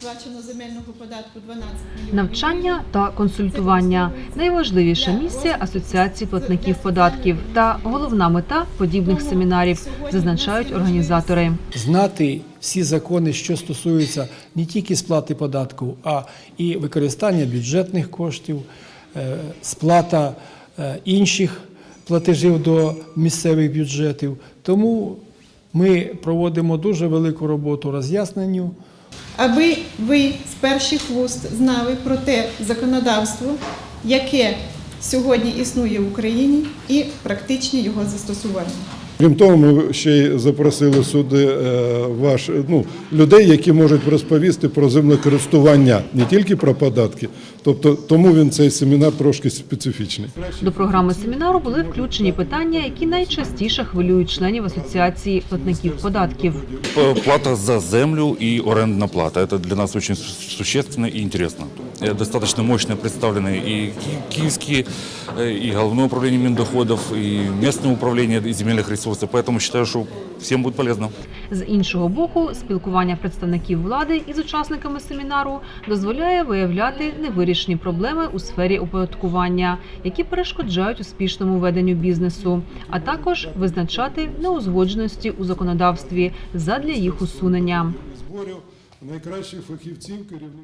сплачено земельного податку 12 мільйонів. Навчання та консультування найважливіша місія асоціації платників податків та головна мета подібних семінарів, зазначають організатори. знати всі закони, що стосуються не тільки сплати податку, а і використання бюджетних коштів, е, сплата е, інших платежів до місцевих бюджетів. Тому ми проводимо дуже велику роботу роз'ясненню. Аби ви з перших вуст знали про те законодавство, яке сьогодні існує в Україні, і практичні його застосування. Крім того, ми ще й запросили сюди е, ваш, ну, людей, які можуть розповісти про землекористування, не тільки про податки. Тобто, тому він цей семінар трошки специфічний. До програми семінару були включені питання, які найчастіше хвилюють членів асоціації платників податків. Плата за землю и арендная плата. Это для нас су- существенно и интересно. Э, Достаточно мощно представлены и ки- киевские, э, и Головное управление Миндоходов, и местное управление земельных ресурсов. Поэтому считаю, что всем будет полезно. З іншого боку, спілкування представників влади із учасниками семінару дозволяє виявляти невирішені проблеми у сфері оподаткування, які перешкоджають успішному веденню бізнесу, а також визначати неузгодженості у законодавстві задля їх усунення. Зборів найкращих фахівців керівників.